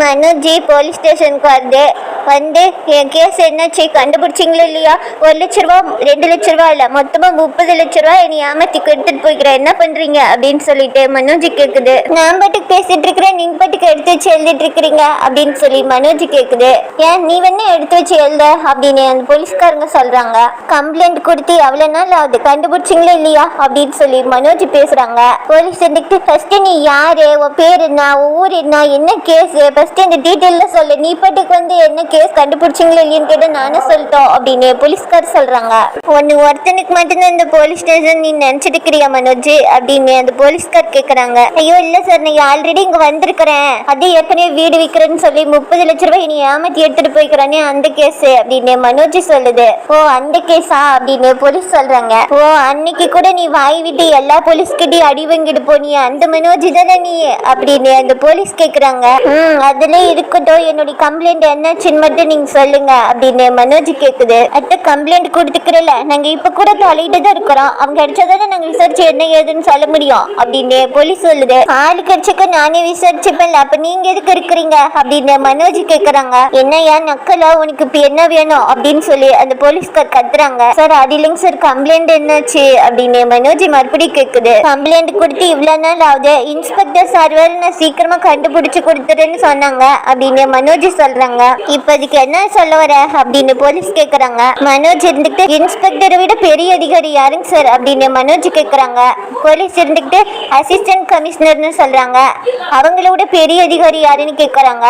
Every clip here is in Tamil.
மனோஜி போலீஸ் ஸ்டேஷனுக்கு வருது வந்து என் கேஸ் என்னாச்சு கண்டுபிடிச்சிங்களா இல்லையா ஒரு லட்ச ரூபா ரெண்டு லட்ச ரூபா இல்லை மொத்தமாக முப்பது லட்ச ரூபா என்னை ஏமாத்தி கொடுத்துட்டு போய்க்கிறேன் என்ன பண்ணுறீங்க அப்படின்னு சொல்லிட்டு மனோஜ் கேட்குது நான் பாட்டுக்கு பேசிட்டு இருக்கிறேன் நீங்கள் பாட்டுக்கு எடுத்து வச்சு எழுதிட்டு இருக்கிறீங்க அப்படின்னு சொல்லி மனோஜ் கேட்குது ஏன் நீ வேணா எடுத்து வச்சு எழுத அப்படின்னு அந்த போலீஸ்காரங்க சொல்கிறாங்க கம்ப்ளைண்ட் கொடுத்து எவ்வளோ நாள் ஆகுது கண்டுபிடிச்சிங்களா இல்லையா அப்படின்னு சொல்லி மனோஜ் பேசுகிறாங்க போலீஸ் இருந்துட்டு ஃபர்ஸ்ட் நீ யாரு உன் பேர் என்ன உன் ஊர் என்ன என்ன கேஸு ஃபர்ஸ்ட் இந்த டீட்டெயிலில் சொல்லு. நீ பாட்டுக்கு வந்து என்ன கேஸ் கண்டுபிடிச்சிங்களா இல்லையான்னு கேட்டு நானே சொல்லிட்டோம் அப்படின்னு போலீஸ்கார் சொல்றாங்க. ஒன்னு ஒருத்தனுக்கு மட்டும்தான் இந்த போலீஸ் ஸ்டேஷன் நீ நினைச்சிட்டு இருக்கிறியா மனோஜ்? அப்படின்னு அந்த போலீஸ்கார் கேக்குறாங்க. ஐயோ இல்ல சார் நீ ஆல்ரெடி இங்க வந்திருக்கிறேன். அது ஏற்கனவே வீடு விற்கிறேன்னு சொல்லி முப்பது லட்ச ரூபாய் நீ ஏமாத்தி எடுத்துட்டு போய்க்கிறானே அந்த கேஸ் அப்படின்னு மனோஜ் சொல்லுது. ஓ அந்த கேஸா அப்படின்னு போலீஸ் சொல்றாங்க. ஓ அன்னைக்கு கூட நீ வாய் விட்டு எல்லா போலீஸ் கிட்டயும் அடி வாங்கிட்டு போனியே. அந்த மனோஜ் தானே நீ? அப்படின்னு அந்த போலீஸ் கேக்குறாங்க. ம் அதுல இருக்கட்டும். என்னுடைய கம்ப்ளைண்ட் என்னாச்சுன்னு மட்டும் நீங்க சொல்லுங்க அப்படின்னு மனோஜ் கேக்குது. அத்த கம்ப்ளைண்ட் கொடுத்துக்கிறல நாங்க இப்ப கூட தொலைட்டு தான் இருக்கிறோம். அவங்க அடிச்சதானே நாங்க விசாரிச்சு என்ன ஏதுன்னு சொல்ல முடியும் அப்படின்னு போலீஸ் சொல்லுது. ஆளு கட்சிக்கு நானே விசாரிச்சுப்பேன்ல அப்ப நீங்க எதுக்கு இருக்கிறீங்க அப்படின்னு மனோஜ் கேக்குறாங்க. என்னையா நக்கலா? உனக்கு இப்ப என்ன வேணும் அப்படின்னு சொல்லி அந்த போலீஸ்கார் கத்துறாங்க. சார் அது இல்லைங்க சார் கம்ப்ளைண்ட் என்னாச்சு அப்படின்னு மனோஜ் மறுபடியும் கேக்குது. கம்ப்ளைண்ட் கொடுத்து இவ்வளவு நாள் ஆகுது. இன்ஸ்பெக்டர் சார் வேற நான் சீக்கிரமா கண்டுபிடிச்சு கொடுத்துறேன்னு சொன்னாங்க அப்படின்னு மனோஜ் சொல்றாங்க. இப்ப இப்போதைக்கு என்ன சொல்ல வர அப்படின்னு போலீஸ் கேக்குறாங்க. மனோஜ் இருந்துட்டு இன்ஸ்பெக்டரை விட பெரிய அதிகாரி யாருங்க சார் அப்படின்னு மனோஜ் கேக்குறாங்க. போலீஸ் இருந்துக்கிட்டு அசிஸ்டன்ட் கமிஷனர்னு சொல்றாங்க. அவங்கள விட பெரிய அதிகாரி யாருன்னு கேக்குறாங்க.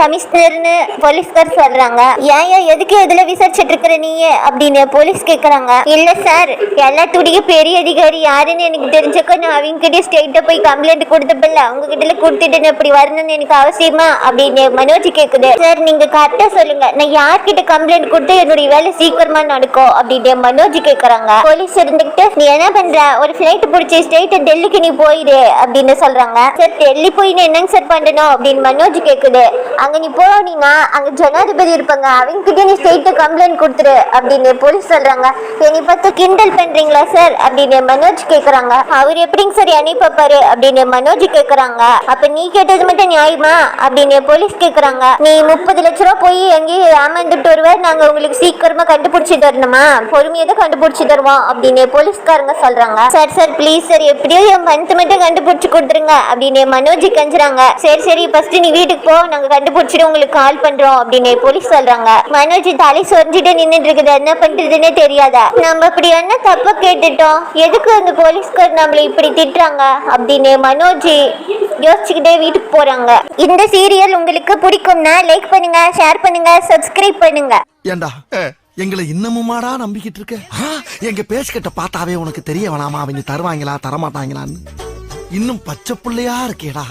கமிஷனர்னு போலீஸ்கார் சொல்றாங்க. ஏன் எதுக்கு எதுல விசாரிச்சுட்டு இருக்கிற நீயே அப்படின்னு போலீஸ் கேக்குறாங்க. இல்ல சார் எல்லாத்துடைய பெரிய அதிகாரி யாருன்னு எனக்கு தெரிஞ்சக்க. நான் அவங்ககிட்ட கிட்ட போய் கம்ப்ளைண்ட் கொடுத்தப்பல அவங்க கிட்ட கொடுத்துட்டு இப்படி வரணும்னு எனக்கு அவசியமா அப்படின்னு மனோஜ் கேக்குது. சார் நீங்க கரெக்டா சொல்லுங்க. நான் யார்கிட்ட கம்ப்ளைண்ட் கொடுத்து என்னுடைய வேலை சீக்கிரமா நடக்கும் அப்படின்னு மனோஜ் கேக்குறாங்க. போலீஸ் இருந்துகிட்டு நீ என்ன பண்ற? ஒரு பிளைட் பிடிச்சி ஸ்ட்ரெயிட் டெல்லிக்கு நீ போயிடு அப்படின்னு சொல்றாங்க. சார் டெல்லி போய் நீ என்னங்க சார் பண்ணணும் அப்படின்னு மனோஜ் கேக்குது. அங்க நீ போனீங்கன்னா அங்க ஜனாதிபதி இருப்பாங்க அவங்க கிட்ட நீ ஸ்டேட்டு கம்ப்ளைண்ட் கொடுத்துரு அப்படின்னு போலீஸ் சொல்றாங்க. என்னை பார்த்து கிண்டல் பண்றீங்களா சார் அப்படின்னு மனோஜ் கேக்குறாங்க. அவர் எப்படிங்க சார் என்னை அப்படின்னு மனோஜ் கேக்குறாங்க. அப்ப நீ கேட்டது மட்டும் நியாயமா? அப்படின்னு போலீஸ் கேக்குறாங்க. நீ முப்பது லட்ச ரூபா போய் எங்கேயும் ஏமாந்துட்டு வருவார். நாங்க உங்களுக்கு சீக்கிரமா கண்டுபிடிச்சு தரணுமா பொறுமையை தான் கண்டுபிடிச்சு தருவோம் அப்படின்னு போலீஸ்காரங்க சொல்றாங்க. சார் சார் ப்ளீஸ் சார் எப்படியோ என் மந்த் மட்டும் கண்டுபிடிச்சு கொடுத்துருங்க அப்படின்னு மனோஜ் கஞ்சுறாங்க. சரி சரி ஃபர்ஸ்ட் நீ வீட்டுக்கு போ நாங்க கண்டுபிடிச்சிட்டு உங்களுக்கு கால் பண்றோம் அப்படின்னு போலீஸ் சொல்றாங்க. மனோஜ் தலை சொரிஞ்சுட்டு நின்னுட்டு இருக்குது. என்ன பண்றதுன்னே தெரியாத? நம்ம இப்படி என்ன தப்ப கேட்டுட்டோம்? எதுக்கு அந்த போலீஸ்கார் நம்மள இப்படி திட்டுறாங்க? அப்படின்னு மனோஜ் யோசிச்சுக்கிட்டே வீட்டுக்கு போறாங்க. இந்த சீரியல் உங்களுக்கு பிடிக்கும்னா லைக் பண்ணுங்க ஷேர் பண்ணுங்க சப்ஸ்கிரைப் பண்ணுங்க. ஏண்டா? எங்களை இன்னமுமாடா நம்பிக்கிட்டு இருக்க? எங்க பேசிக்கிட்ட பார்த்தாவே உனக்கு தெரிய வேணாமா? அவங்க தருவாங்களா தரமாட்டாங்களான்னு? இன்னும் பச்சை பிள்ளையா இருக்கேடா.